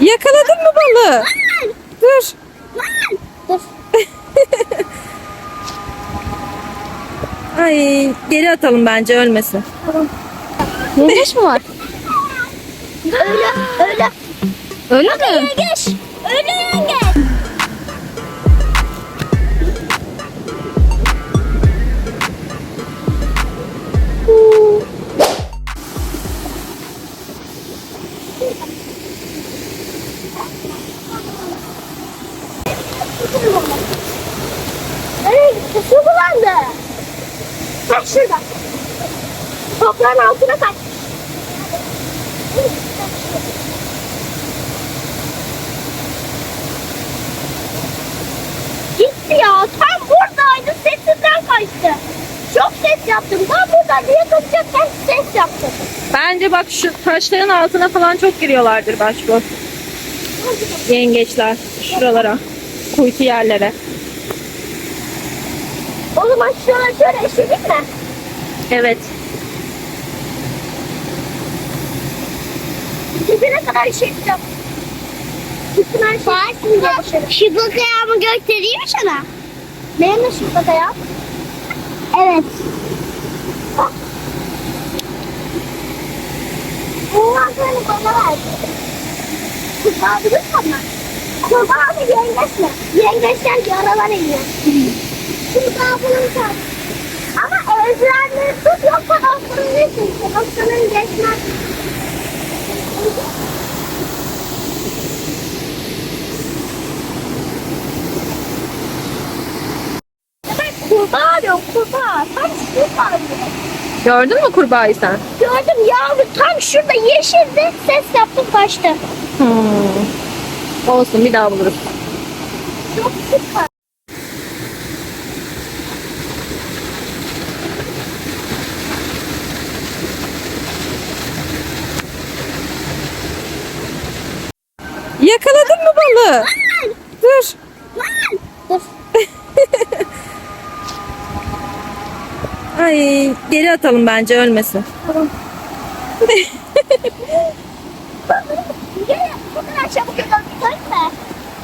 Yakaladın mı balığı? Dur. Dur. Ay geri atalım bence ölmesin. Yengeç mi var? Öyle, öyle. Öyle mi? Yengeç. Öyle Su bulandı. Bak şurada. Toprağın altına kaç. Gitti ya. Tam buradaydı. Sesinden kaçtı. Çok ses yaptım. Tam burada diye kaçacakken ses yaptım. Bence bak şu taşların altına falan çok giriyorlardır başbu. Yengeçler şuralara. Kuytu yerlere. O zaman şöyle şöyle eşedik mi? Evet. Dibine kadar eşekleyeceğim. Bütün her şey Bak, şıbık ayağımı göstereyim mi sana? Benim de şıbık ayağım. Evet. Bak. Bundan sonra bana ver. Kurbağa bilirsen ben. Kurbağa mı yengeç mi? Yengeçler yaralar iniyor. Kurbağa bulursan. Ama eldivenleri tut yoksa dostların geçin. Dostların geçmez. Ben kurbağa arıyorum kurbağa. Tam şurada arıyorum. Gördün mü kurbağayı sen? Gördüm yavru tam şurada yeşildi. Ses yaptım kaçtı. Hmm. Olsun bir daha buluruz. Çok süper. Yakaladın mı balığı? Dur. Dur. Ay geri atalım bence ölmesin. Tamam. Bu kadar çabuk?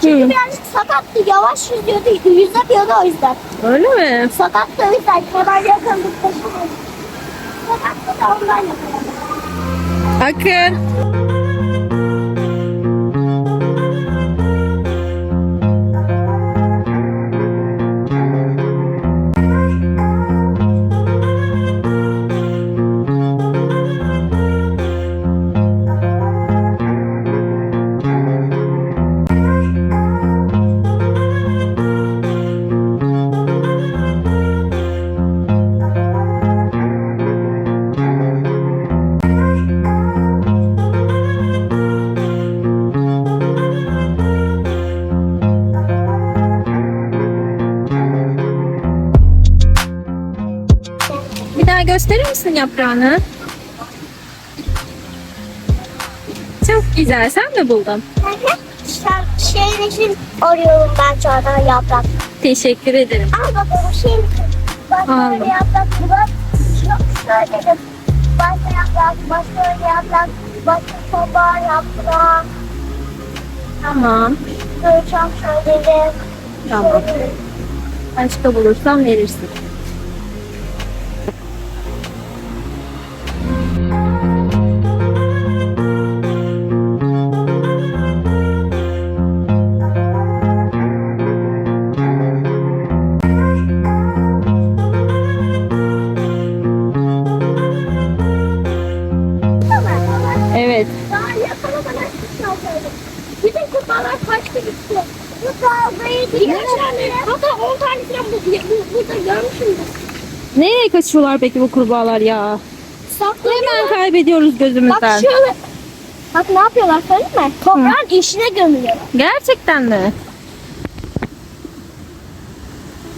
Çünkü birazcık sakattı. Yavaş yüzüyordu. Yüzemiyordu o yüzden. Öyle mi? Sakattı o yüzden. Kadar yakaladık taşımadı. Sakattı da ondan yakaladık. Akın. Gösterir misin yaprağını? Çok güzel. Sen mi buldun? Şeyin için arıyorum ben şu anda yaprak. Teşekkür ederim. Al bakalım şeyin için. Başka öyle yaprak var. Çok söyledim. Başka yaprak, başka öyle yaprak, başka soba yaprak. Tamam. Böyle çok söyledim. Tamam. Başka bulursan verirsin. Çıkıyor söyledim. Bizim kurbağalar kaçtı gitti. Bu kavgayı diye Hatta 10 tane falan bu, bu, burada görmüşümdür. Nereye kaçıyorlar peki bu kurbağalar ya? Saklanıyorlar. Hemen kaybediyoruz Bak gözümüzden. şöyle. Bak ne yapıyorlar söyleyeyim mi? Toprağın içine gömüyorlar. Gerçekten mi?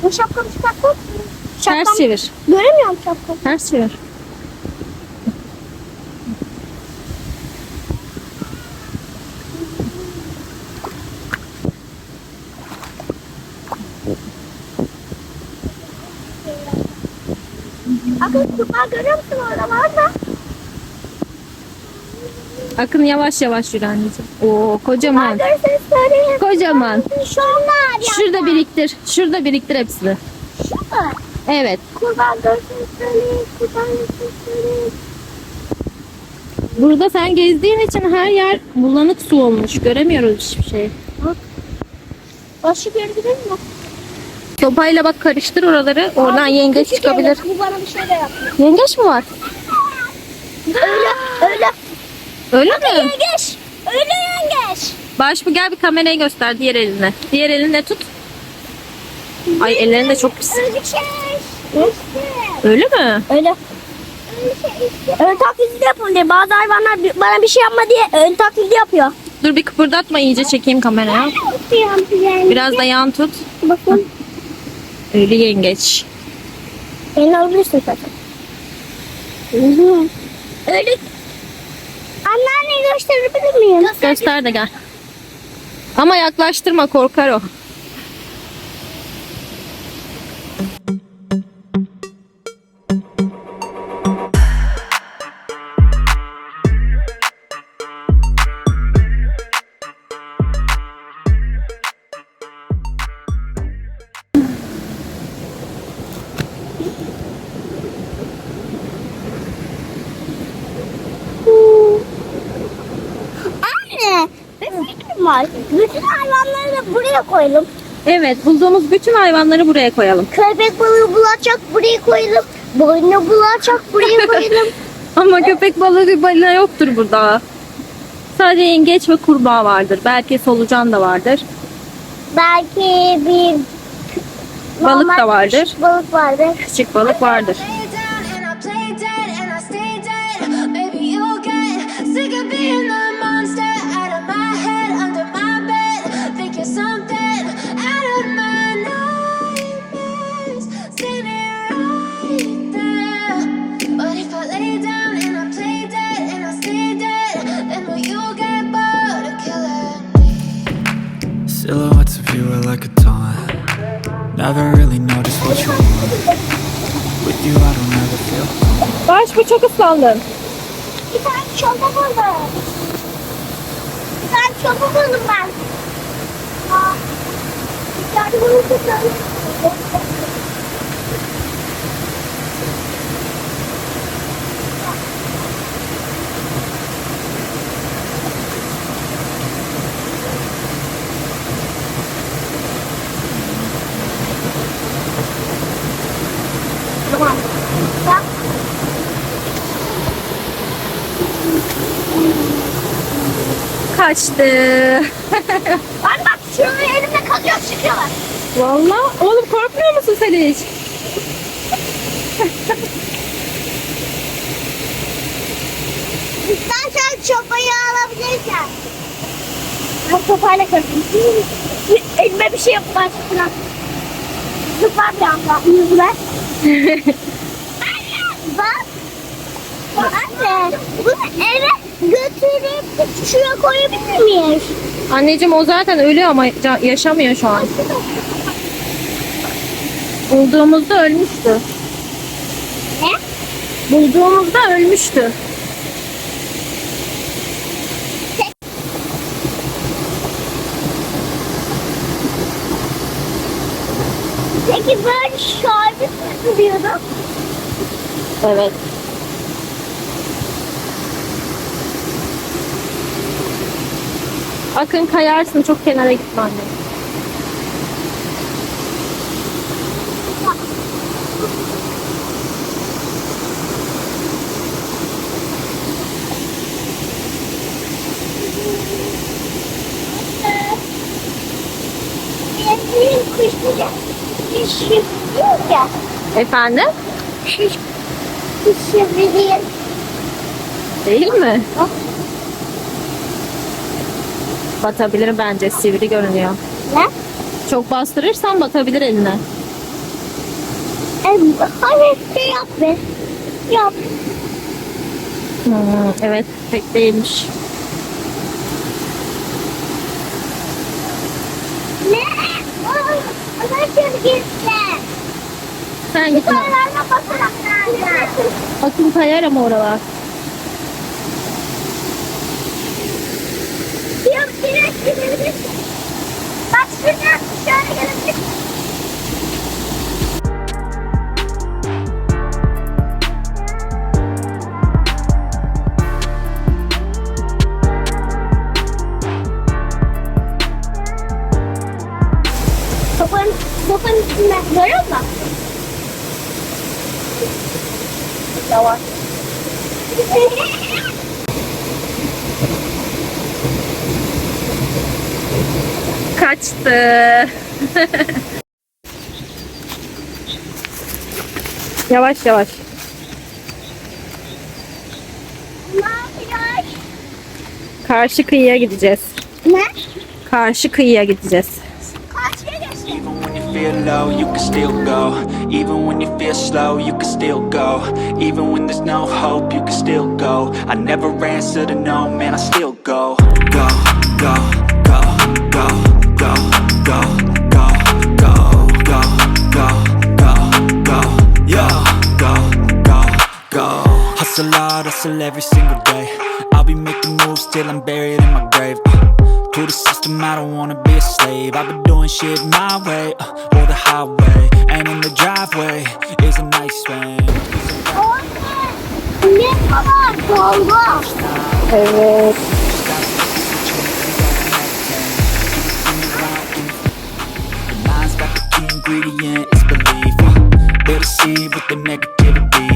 Bu şapkamı çıkartma. Ters çevir. Göremiyorum şapkamı. Ters çevir. Bakın kurbağa görüyor musun oralarda? Akın yavaş yavaş yürü anneciğim. Oo kocaman. Görürseniz söyleyin. Kocaman. Şunlar ya. Şurada biriktir. Şurada biriktir hepsini. Şurada. Evet. Kurban görseniz söyleyin. Kurban görseniz söyleyin. Burada sen gezdiğin için her yer bulanık su olmuş. Göremiyoruz hiçbir şey. Başı görebilir mi? Sopayla bak karıştır oraları. Oradan Abi, yengeç çıkabilir. yengeç. Bu bana bir şey de yapmıyor. Yengeç mi var? Öyle. Öyle. Öyle mi? Yengeç. Öyle yengeç. Baş bu gel bir kamerayı göster diğer eline. Diğer elinle tut. Ay ellerin de çok pis. Öyle şey. Öyle mi? Öyle. Şey. Ön taklidi yapın diye. Bazı hayvanlar bana bir şey yapma diye ön taklidi yapıyor. Dur bir kıpırdatma iyice çekeyim kameraya. Biraz da yan tut. Bakın. Ölü yengeç. Elini alabilirsin zaten. Öyle. Anneanne gösterebilir miyim? Göster de gel. Ama yaklaştırma korkar o. Anne, bir fikrim var. Bütün hayvanları da buraya koyalım. Evet bulduğumuz bütün hayvanları buraya koyalım. Köpek balığı bulacak buraya koyalım. Boynu bulacak buraya koyalım. Ama köpek balığı bir balina yoktur burada. Sadece yengeç ve kurbağa vardır. Belki solucan da vardır. Belki bir Balık da vardır. Balık vardır. Küçük balık vardır. Maybe you'll get sick of being the Never really just what you want. With you, I don't ever feel. Baş bu çok ıslandın. Bir tane çorba buldum. Bir tane çorba buldum ben. Aa, bir tane bunu tutalım. Tamam. Bak. Kaçtı. Bak bak şunu elimle kalıyor çıkıyorlar. Valla. Oğlum korkmuyor musun sen hiç? İstersen çopayı alabilirsen. Ben sopayla kırdım. Elime bir şey yapmaz. Zıplar bir anda. Yüzüme. Anne bak. Anne bunu eve götürüp şuraya koyabilir miyiz? Anneciğim o zaten ölü ama yaşamıyor şu an. Bulduğumuzda ölmüştü. Ne? Bulduğumuzda ölmüştü. Peki böyle şarjı diyorum? Evet. Akın kayarsın çok kenara gitme anne. Yok. Efendim? Hiç kuşluca değil. Mi? Batabilir bence sivri görünüyor. Ne? Çok bastırırsan batabilir eline. Em, Hadi şey yap be. Yap. Hmm, evet pek değilmiş. Ne? Nasıl gitti? Sen gitme. Yukarılarına bakarak nerede? Akın kayar ama oralar. Bak şuradan şöyle gelebilirsin. yavaş yavaş. ne yapıyor? Karşı kıyıya gideceğiz. Ne? Karşı kıyıya gideceğiz. Karşıya geçti. Even when you feel low, you can still go. Even when you feel slow, you can still go. Even when there's no hope, you can still go. I never answer to no, man, I still go. Go, go, go, go, Hustle hard, hustle every single day. I'll be making moves till I'm buried in my grave. Uh, to the system, I don't wanna be a slave. I've been doing shit my way, uh, or the highway. And in the driveway is a nice key ingredient, belief. Uh, They're with the negativity,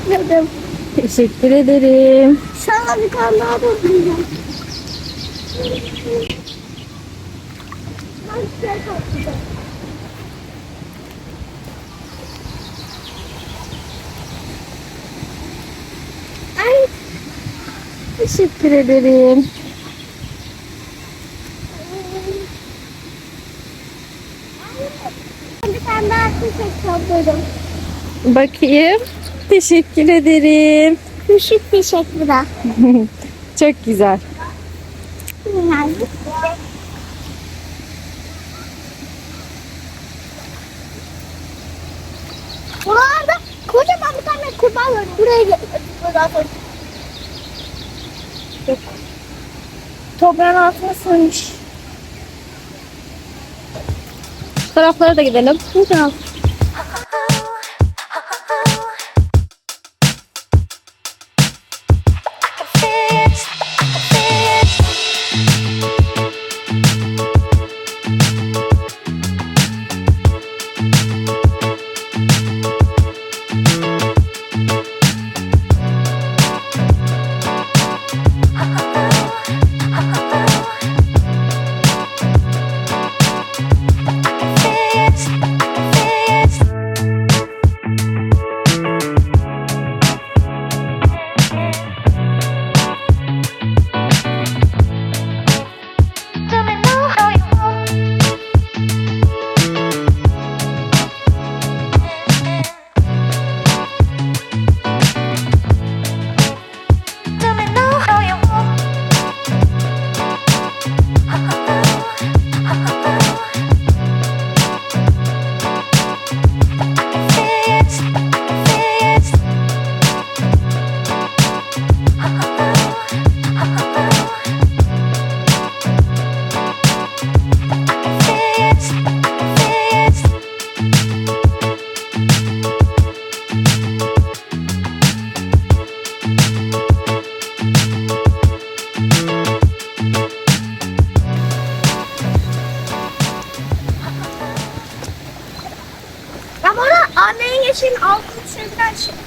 topladım. Teşekkür ederim. Şala bir tane daha toplayacağım. Ben. Ay, Teşekkür ederim. bir tane daha çiçek topladım. Bakayım. Teşekkür ederim. Küçük de. Çok güzel. Buralarda kocaman bir tane kurbağa var. Buraya gel. Buradan sonra. Toprağın altına sığmış. Taraflara da gidelim. Buradan. Mavi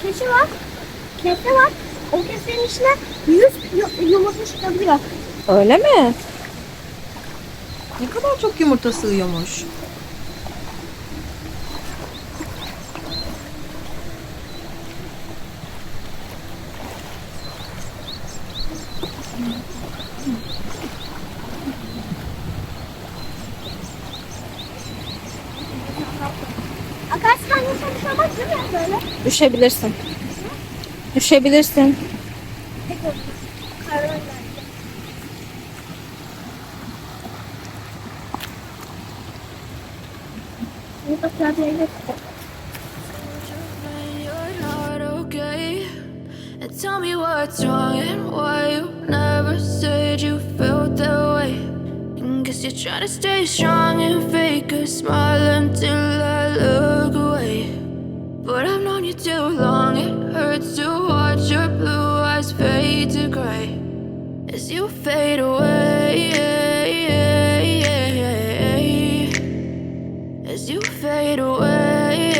keçi var. Kese var. O kesenin içine 100 yu- yumurta çıkabiliyor. Öyle mi? Ne kadar çok yumurta sığıyormuş. Akarsudan yumurta düşemez değil mi böyle? Düşebilirsin. Düşebilirsin. Karar Yumurta kurabiyeyle When you're not okay And tell me what's wrong and why you never said you felt that way. Guess you're trying to stay strong and fake a smile until I look away But I've known you too long, it hurts to watch your blue eyes fade to gray As you fade away As you fade away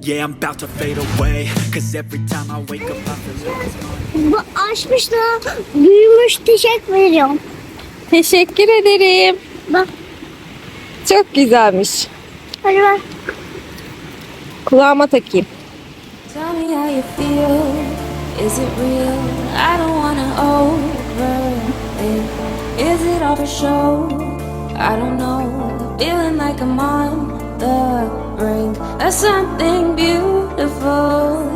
Yeah, I'm about to fade away Cause every time I wake up I feel Bu açmış da büyümüş teşekkür veriyorum. Teşekkür ederim. Bak Çok güzelmiş. hadi ver. Kulağıma takayım. Tell me how you feel. Is it real? I don't wanna overthink. Is it all for show? I don't know. Feeling like I'm on the brink of something beautiful.